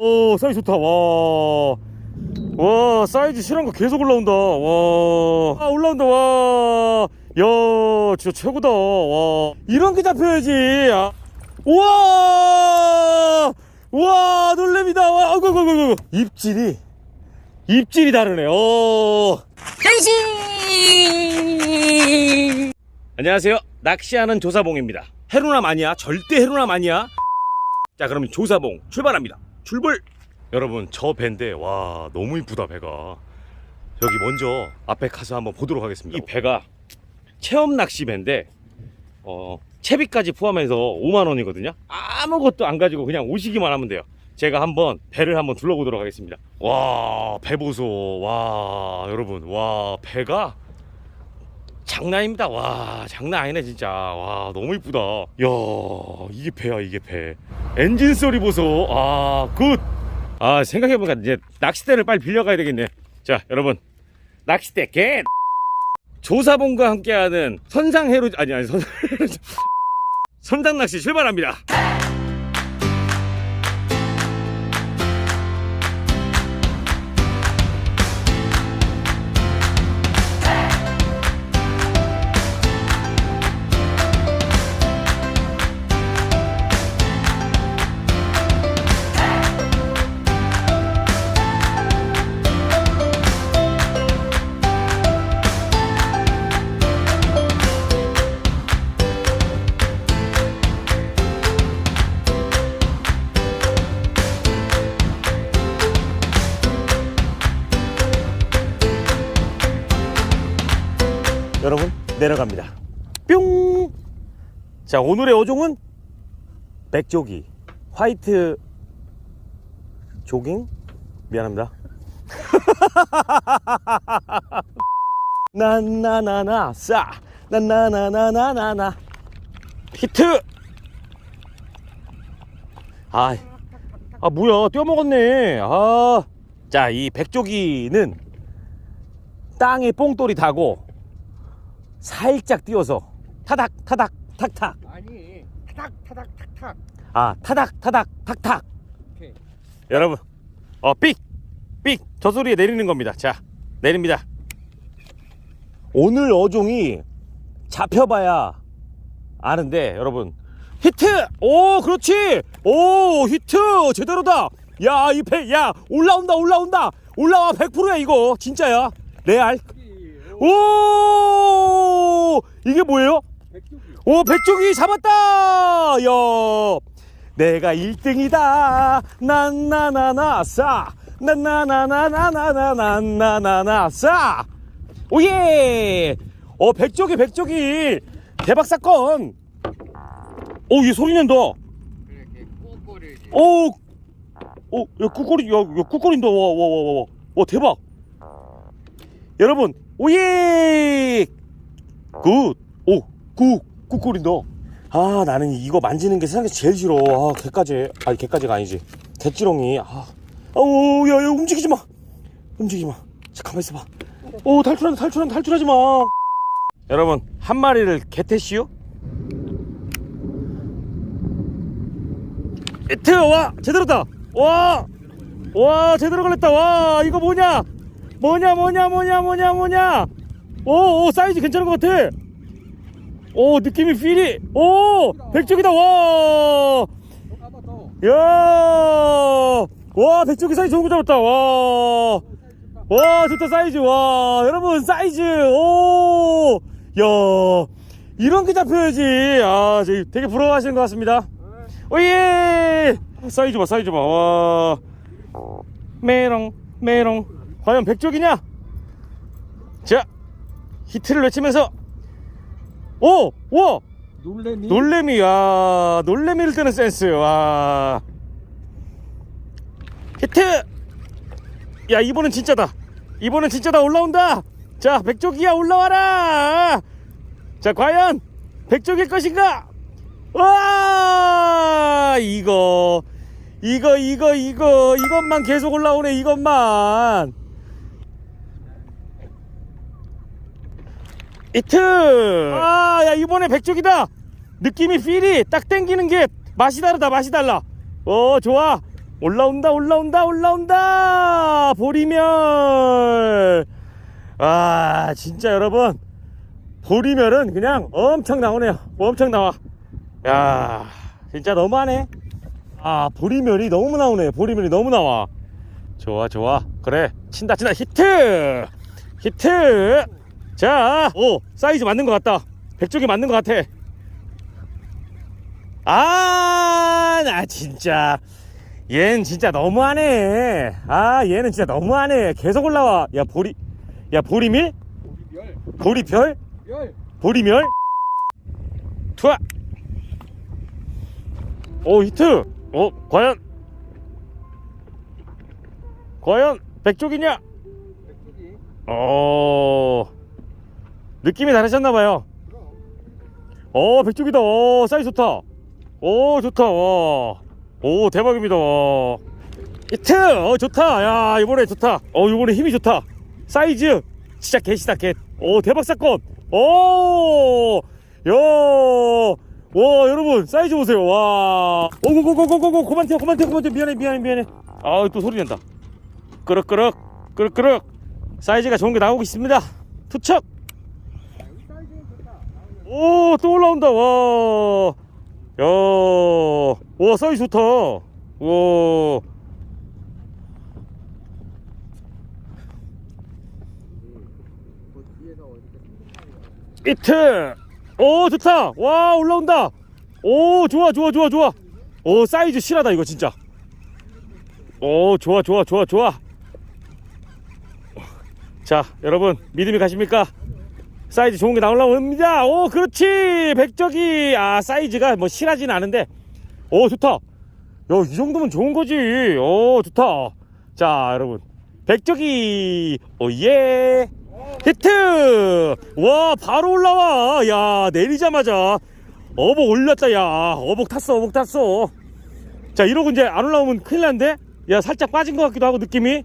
오 사이즈 좋다. 와. 와 사이즈 실한 거 계속 올라온다. 와. 아, 올라온다. 와야 진짜 최고다. 와. 이런 게 잡혀야지. 아. 우와! 우와 놀랍니다. 와 아이고 아이고 아이고 입질이 입질이 다르네. 어 변신! 안녕하세요. 낚시하는 조사봉입니다. 해루남 아니야 절대 해루남 아니야 자 그럼 조사봉 출발합니다 출발 여러분 저 배인데 와 너무 이쁘다 배가. 여기 먼저 앞에 가서 한번 보도록 하겠습니다. 이 배가 체험 낚시 배인데 어 채비까지 포함해서 5만 원이거든요. 아무것도 안 가지고 그냥 오시기만 하면 돼요. 제가 한번 배를 한번 둘러보도록 하겠습니다. 와 배 보소. 와 여러분. 와 배가 장난입니다. 와, 장난 아니네, 진짜. 와, 너무 이쁘다. 야, 이게 배야, 이게 배. 엔진 소리 보소. 아, 굿. 아, 생각해보니까 이제 낚싯대를 빨리 빌려가야 되겠네. 자, 여러분. 낚싯대 겟! 조사봉과 함께하는 선상해로, 아니, 아니, 선, 선상낚시 출발합니다. 여러분 내려갑니다. 뿅. 자 오늘의 어종은 백조기 화이트 조깅 미안합니다. 나나나나 싸 나나나나나나나 히트. 아, 아 뭐야 떼어먹었네. 아, 자이 백조기는 땅에 뽕돌이 타고 살짝 띄워서 타닥 타닥 탁탁. 아니, 타닥, 타닥, 탁탁. 아 타닥 타닥 탁탁. 오케이. 여러분 어삑삑저 소리에 내리는 겁니다. 자 내립니다. 오늘 어종이 잡혀봐야 아는데 여러분. 히트! 오 그렇지! 오 히트! 제대로다! 야이배야 올라온다 올라온다! 올라와 100%야 이거. 진짜야. 레알. 오 이게 뭐예요? 백조기. 오 백종이 잡았다 야 내가 1등이다 난나나나 싸 난나나나나나나나나나 싸 오예 어 백조기 백조기 대박 사건 오 얘 소리 낸다. 오, 오, 야, 꾹거리, 야, 야, 꾹거린다. 와, 와, 와, 와, 와, 와, 대박. 여러분, 오예! 굿, 오, 굿, 꾹거린다. 아, 나는 이거 만지는 게 세상에서 제일 싫어. 아, 개까지. 아니, 개까지가 아니지. 개찌렁이. 아, 오, 야, 야, 움직이지 마. 움직이지 마. 자, 가만 있어봐. 오, 탈출한다, 탈출한다, 탈출하지 마. 여러분, 한 마리를 개태시오? 히트 와 제대로다 와 와 제대로 걸렸다 와 이거 뭐냐 뭐냐 뭐냐 뭐냐 뭐냐 뭐냐 오, 오 사이즈 괜찮은 것 같아. 오 느낌이 필이 오 백쪽이다 와야 한번 더. 와 백쪽이 사이즈 좋은 거 잡았다 와. 와 좋다 사이즈 와. 여러분 사이즈 오 야 이런 게 잡혀야지. 아 되게 부러워하시는 것 같습니다. 오예. 사이즈 봐 사이즈 봐 와. 메롱 메롱. 과연 백쪽이냐? 자 히트를 외치면서 오 와 놀래미. 놀래미 야 놀래미를 뜨는 센스 와. 히트! 야 이번엔 진짜다. 이번엔 진짜다. 올라온다. 자 백조기야 올라와라. 자 과연 백조기일 것인가? 와! 이거 이거 이거 이거 이것만 계속 올라오네 이것만 히트 아야 이번에 백조기다. 느낌이 필이 딱 땡기는 게 맛이 다르다 맛이 달라. 어 좋아. 올라온다 올라온다 올라온다. 보리멸. 아 진짜 여러분. 보리멸은 그냥 엄청 나오네요. 엄청 나와. 야 진짜 너무하네. 아 보리멸이 너무 나오네. 보리멸이 너무 나와. 좋아 좋아. 그래. 친다 친다. 히트! 히트 자 오 사이즈 맞는 것 같다 백쪽이 맞는 것 같아 아, 나 진짜. 얜 진짜 너무하네. 아, 얘는 진짜 너무하네. 계속 올라와. 야, 보리, 야, 보리밀? 보리별? 멸. 보리멸? 투하! 오, 히트! 어, 과연? 과연, 백쪽이냐? 백쪽이. 어, 느낌이 다르셨나봐요. 어, 백쪽이다. 어, 사이즈 좋다. 오, 좋다. 와. 오, 대박입니다. 와. 히트! 어, 좋다. 야, 이번에 좋다. 어, 이번에 힘이 좋다. 사이즈. 진짜 개시다, 개. 오, 대박 사건. 오! 야! 와, 여러분, 사이즈 보세요. 와. 오고고고고고고, 그만 튀어, 그만 튀어, 그만 튀어. 미안해, 미안해, 미안해. 아, 또 소리 난다. 끄럭끄럭, 끄럭끄럭. 사이즈가 좋은 게 나오고 있습니다. 투척! 야, 여기 사이즈는 좋다. 나 오, 또 올라온다. 와. 야. 와, 사이즈 좋다. 와. 이트. 오, 좋다. 와, 올라온다. 오, 좋아, 좋아, 좋아, 좋아. 오, 사이즈 실하다, 이거 진짜. 오, 좋아, 좋아, 좋아, 좋아. 자, 여러분, 믿음이 가십니까? 사이즈 좋은 게 나올라옵니다. 오, 그렇지. 백적이. 아, 사이즈가 뭐 실하진 않은데. 오, 좋다. 야, 이 정도면 좋은 거지. 오, 좋다. 자, 여러분. 백적이. 오, 예. 히트! 와, 바로 올라와. 야, 내리자마자. 어복 올렸다, 야. 어복 탔어, 어복 탔어. 자, 이러고 이제 안 올라오면 큰일 난데? 야, 살짝 빠진 것 같기도 하고, 느낌이.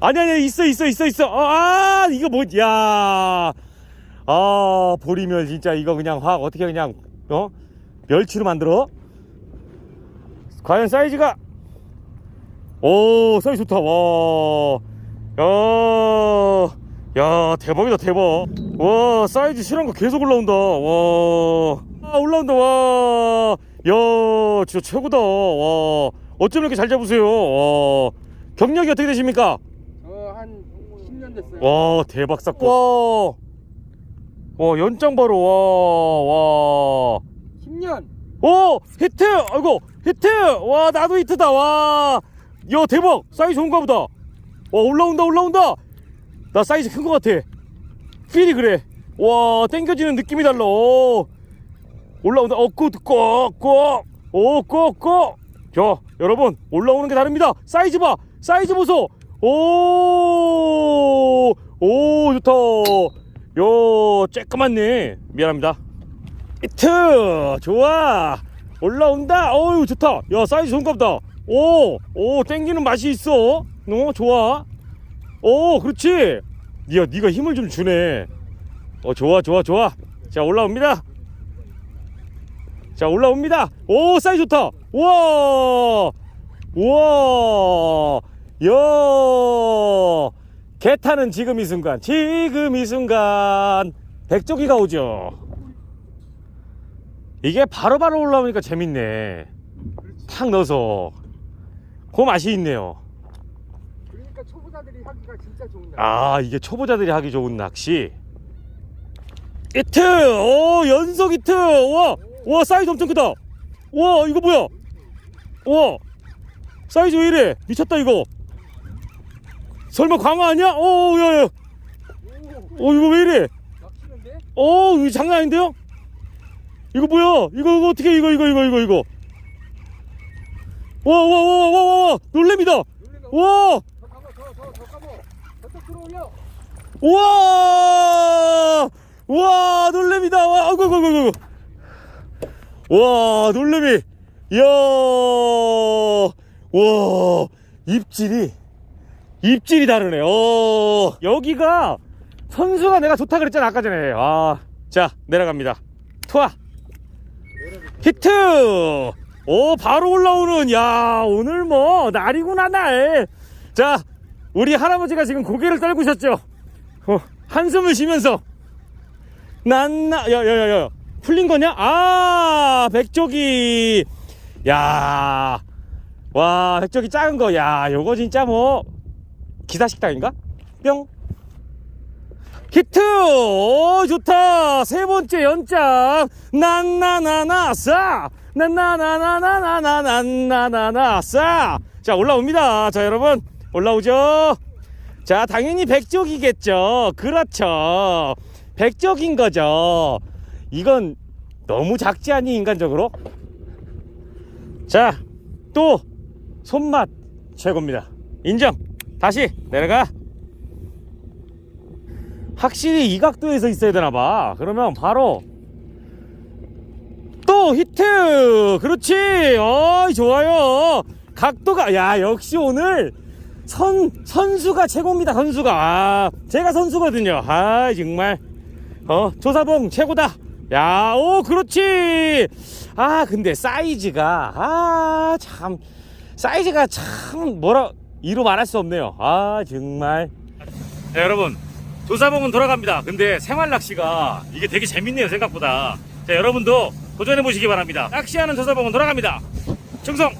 아니, 아니, 있어, 있어, 있어, 있어. 어, 아, 이거 뭐, 야. 아, 보리멸 진짜 이거 그냥 확 어떻게 그냥, 어? 멸치로 만들어? 과연 사이즈가? 오, 사이즈 좋다. 와. 야. 야, 대박이다, 대박. 와, 사이즈 실한 거 계속 올라온다. 와. 아, 올라온다. 와. 야, 진짜 최고다. 와. 어쩜 이렇게 잘 잡으세요? 와. 경력이 어떻게 되십니까? 저한 10년 됐어요. 와 대박 사건 와, 와 연장 바로 와와. 10년. 오 히트! 아이고 히트! 와 나도 히트다 와야 대박. 사이즈 좋은가 보다. 와 올라온다 올라온다. 나 사이즈 큰 거 같아. 필이 그래. 와 땡겨지는 느낌이 달라. 오. 올라온다. 자 여러분 올라오는 게 다릅니다. 사이즈 봐. 사이즈 보소. 오오 좋다 요 쬐끄맣네 미안합니다. 히트! 좋아! 올라온다! 어유 좋다! 야 사이즈 좋은가 보다. 오오 땡기는 맛이 있어. 어 좋아. 오 그렇지. 야 네가 힘을 좀 주네. 어 좋아 좋아 좋아. 자 올라옵니다. 자 올라옵니다. 오 사이즈 좋다. 우와! 우와! 야 개 타는 지금 이 순간 지금 이 순간 백조기가 오죠. 이게 바로 바로 올라오니까 재밌네. 탁 넣어서. 그 맛이 있네요. 그러니까 초보자들이 하기가 진짜 좋은 날. 아 이게 초보자들이 하기 좋은 낚시. 히트! 오 연속 히트! 와, 와 사이즈 엄청 크다. 와 이거 뭐야? 와! 사이즈 왜 이래? 미쳤다 이거 설마 광어 아니야 오 야 야 오, 어 이거 왜 이래 낚시는데? 어 이거 장난 아닌데요 이거 뭐야 이거 이거 어떻게 이거 이거 이거 이거 이거 와 와 와 와와 놀래미다 놀래가. 와저 가봐, 저, 저, 저 가봐. 저쪽 들어올려. 우와! 우와, 놀래미다. 와, 아이고, 아이고, 아이고. 와, 놀래미. 이야. 와, 입질이, 입질이 다르네. 어, 여기가 선수가 내가 좋다 그랬잖아, 아까 전에. 아, 자, 내려갑니다. 투하. 히트! 오 바로 올라오는 야 오늘 뭐 날이구나 날 자 우리 할아버지가 지금 고개를 떨구셨죠 어, 한숨을 쉬면서 난나 야야야야 풀린 거냐 아 백조기 야 와 백조기 작은 거 야 요거 진짜 뭐 기사식당인가? 뿅. 히트! 오 좋다! 세 번째 연장. 난나나나 싸 난나나나나나나나나나 싸 자 올라옵니다. 자 여러분. 올라오죠? 자 당연히 백적이겠죠. 그렇죠. 백적인 거죠. 이건 너무 작지 않니 인간적으로? 자 또 손맛 최고입니다. 인정 다시 내려가. 확실히 이 각도에서 있어야 되나봐. 그러면 바로 또 히트! 그렇지! 어 좋아요. 각도가 야 역시 오늘 선 선수가 최고입니다 선수가. 아 제가 선수거든요. 아 정말. 어 조사봉 최고다. 야 오 그렇지. 아 근데 사이즈가 아 참. 사이즈가 참 뭐라 이루 말할 수 없네요. 아 정말. 네, 여러분 조사봉은 돌아갑니다. 근데 생활 낚시가 이게 되게 재밌네요 생각보다. 자 여러분도 도전해 보시기 바랍니다. 낚시하는 조사봉은 돌아갑니다. 충성